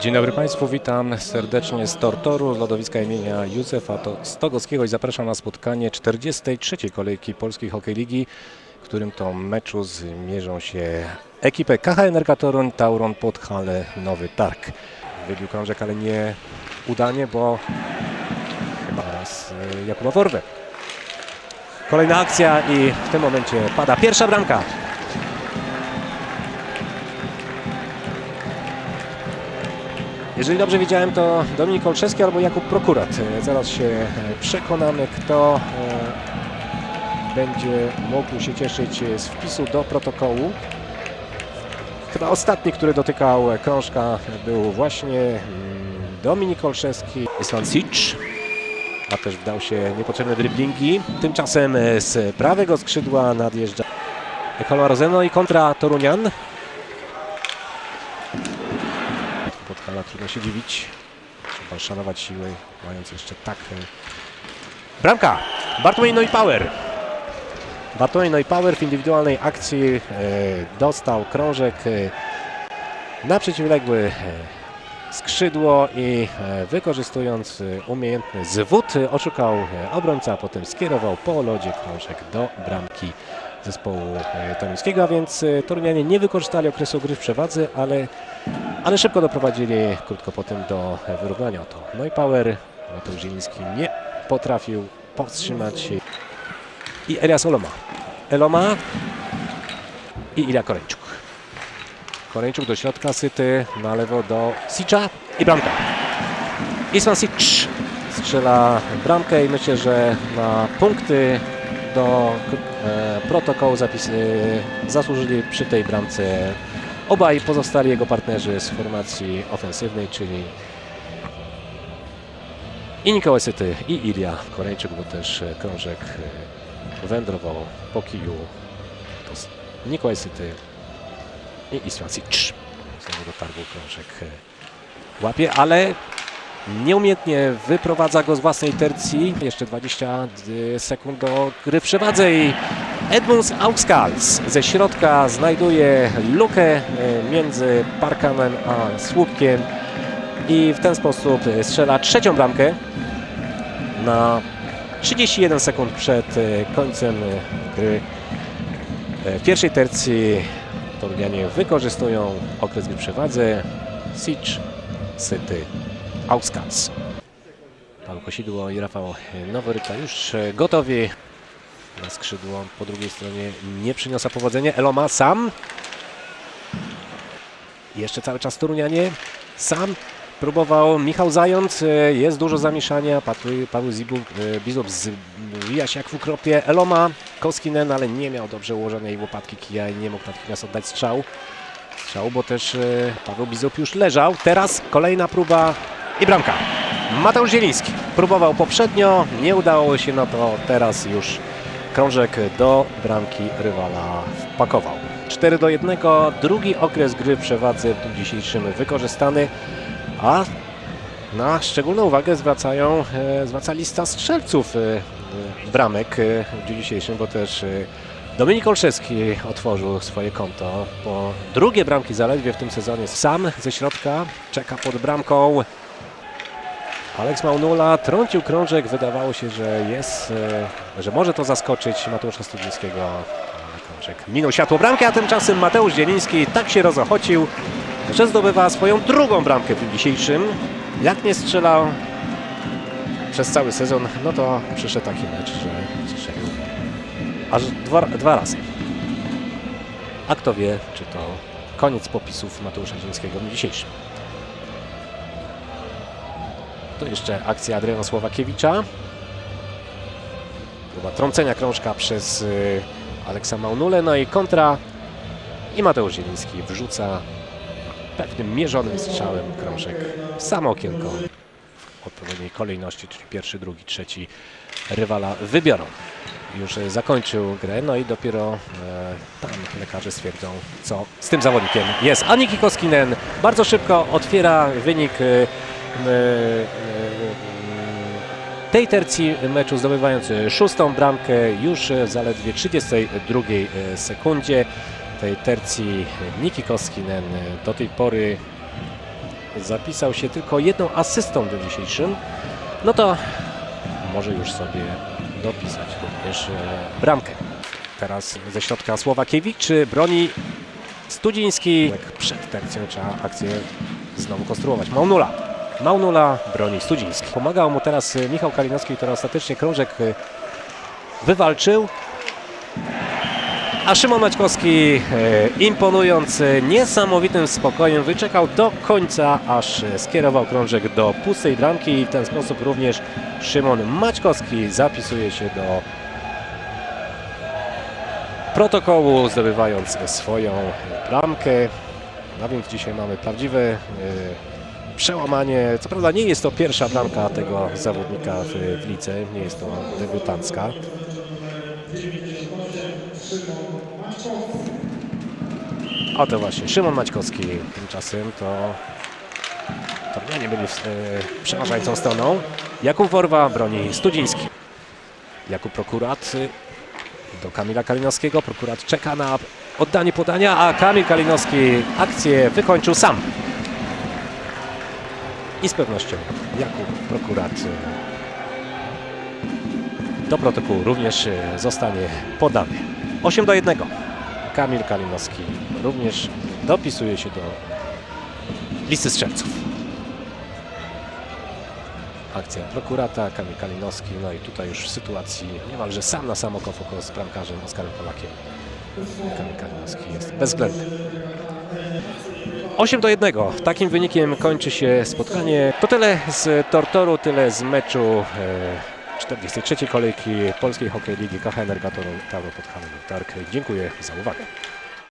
Dzień dobry Państwu, witam serdecznie z Tortoru, lodowiska imienia Józefa To- Stogowskiego i zapraszam na spotkanie 43. kolejki Polskiej Hokej Ligi, w którym to meczu zmierzą się ekipy KHNR Toruń, Tauron Podhale, Nowy Targ. Wybił krążek, ale nie udanie, bo chyba raz Jakuba Worwę. Kolejna akcja i w tym momencie pada pierwsza bramka. Jeżeli dobrze widziałem, to Dominik Olszewski albo Jakub Prokurat. Zaraz się e, przekonamy, kto e, będzie mógł się cieszyć z wpisu do protokołu. Chyba ostatni, który dotykał krążka, był właśnie mm, Dominik Olszewski. Islan a też wdał się niepotrzebne driblingi. Tymczasem e, z prawego skrzydła nadjeżdża Kolma Rozeno i kontra Torunian. Trudno się dziwić. Trzeba szanować siły, mając jeszcze tak. e, Bramka! Bartłomiej Neupower. Bartłomiej Neupower w indywidualnej akcji e, dostał krążek e, na przeciwległy skrzydło i wykorzystując umiejętny zwód oszukał obrońca, a potem skierował po lodzie krążek do bramki zespołu toruńskiego, a więc Torunianie nie wykorzystali okresu gry w przewadze, ale ale szybko doprowadzili krótko potem do wyrównania to. No i Power, Mateusz Zieliński nie potrafił powstrzymać się. I Elias Oloma. Eloma i Ila Koreńczuk. Koreńczuk do środka, Syty na lewo do Sicza i bramka. Isman Sic strzela bramkę i myślę, że na punkty do e, protokołu zapisy zasłużyli przy tej bramce obaj pozostali jego partnerzy z formacji ofensywnej, czyli i Nikołaj Syty i Ilia Korejczyk, bo też e, krążek e, wędrował po kiju. To Nikołaj Syty i Iswan Sic. Znowu do targu krążek e, łapie, ale nieumiejętnie wyprowadza go z własnej tercji. Jeszcze 20 sekund do gry w przewadze i Edmunds Auskals ze środka znajduje lukę e, między parkanem a słupkiem i w ten sposób strzela trzecią bramkę na 31 sekund przed e, końcem e, gry. W pierwszej tercji Torunianie wykorzystują okres gry przewadze. Sic, Syty, Auskals. Paweł Kosidło i Rafał Noworyta już gotowi na skrzydło. Po drugiej stronie nie przyniosła powodzenia. Eloma sam. Jeszcze cały czas Torunianie. Sam próbował Michał Zając. E, Jest dużo zamieszania. Patry- Paweł Zibu, e, Bizub zwija się jak w ukropie. Eloma, Koskinen, ale nie miał dobrze ułożonej łopatki kija i nie mógł natychmiast oddać strzał. Strzał, bo też e, Paweł Bizub już leżał. Teraz kolejna próba i bramka. Mateusz Zieliński próbował poprzednio, nie udało się, no to teraz już krążek do bramki rywala wpakował. 4 do 1, drugi okres gry przewadze w dniu dzisiejszym wykorzystany, a na szczególną uwagę zwracają, e, zwraca lista strzelców e, e, bramek e, w dniu dzisiejszym, bo też Dominik Olszewski otworzył swoje konto po drugie bramki zaledwie w tym sezonie. Sam ze środka czeka pod bramką. Aleks Maunula trącił krążek, wydawało się, że jest, e, że może to zaskoczyć Mateusza Studzińskiego, krążek minął światło bramki, a tymczasem Mateusz Zieliński tak się rozochocił, że zdobywa swoją drugą bramkę w dniu dzisiejszym. Jak nie strzelał przez cały sezon, no to przyszedł taki mecz, że strzelił aż dwa, dwa razy. A kto wie, czy to koniec popisów Mateusza Zielińskiego w dniu dzisiejszym. To jeszcze akcja Adriana Słowakiewicza. Próba trącenia krążka przez y, Aleksa Maunule, no i kontra. I Mateusz Zieliński wrzuca pewnym mierzonym strzałem krążek w samo okienko w odpowiedniej kolejności, czyli pierwszy, drugi, trzeci rywala wybiorą. Już zakończył grę, no i dopiero e, tam lekarze stwierdzą, co z tym zawodnikiem jest. Aniki Koskinen bardzo szybko otwiera wynik e, tej tercji meczu, zdobywając e, szóstą bramkę już w zaledwie 32 e, sekundzie tej tercji Niki Koskinen e, do tej pory zapisał się tylko jedną asystą dniu dzisiejszym, no to może już sobie dopisać również e, bramkę. Teraz ze środka Słowakiewicz broni Studziński. Przed tercją trzeba akcję znowu konstruować. Maunula. Maunula broni Studziński. Pomagał mu teraz e, Michał Kalinowski, który ostatecznie krążek e, wywalczył. A Szymon Maćkowski e, imponując niesamowitym spokojem wyczekał do końca, aż skierował krążek do pustej bramki i w ten sposób również Szymon Maćkowski zapisuje się do protokołu, zdobywając swoją bramkę. No więc dzisiaj mamy prawdziwe e, przełamanie. Co prawda nie jest to pierwsza bramka tego zawodnika w, w lice, nie jest to debiutancka. A to właśnie Szymon Maćkowski tymczasem to Tornianie byli e, przeważającą stroną. Jakub Worwa broni Studziński. Jakub Prokurat y, do Kamila Kalinowskiego. Prokurat czeka na oddanie podania, a Kamil Kalinowski akcję wykończył sam. I z pewnością Jakub Prokurat y, do protokołu również y, zostanie podany. 8 do 1. Kamil Kalinowski również dopisuje się do listy strzelców. Akcja prokurata, Kamil Kalinowski, no i tutaj już w sytuacji niemalże sam na sam oko w oko z bramkarzem Oskarem Polakiem. Kamil Kalinowski jest bezwzględny. 8 do 1. Takim wynikiem kończy się spotkanie. To tyle z Tortoru, tyle z meczu e, 43. kolejki Polskiej Hokej Ligi KHNR Gatoru Tauro Podhalań Tark. Dziękuję za uwagę.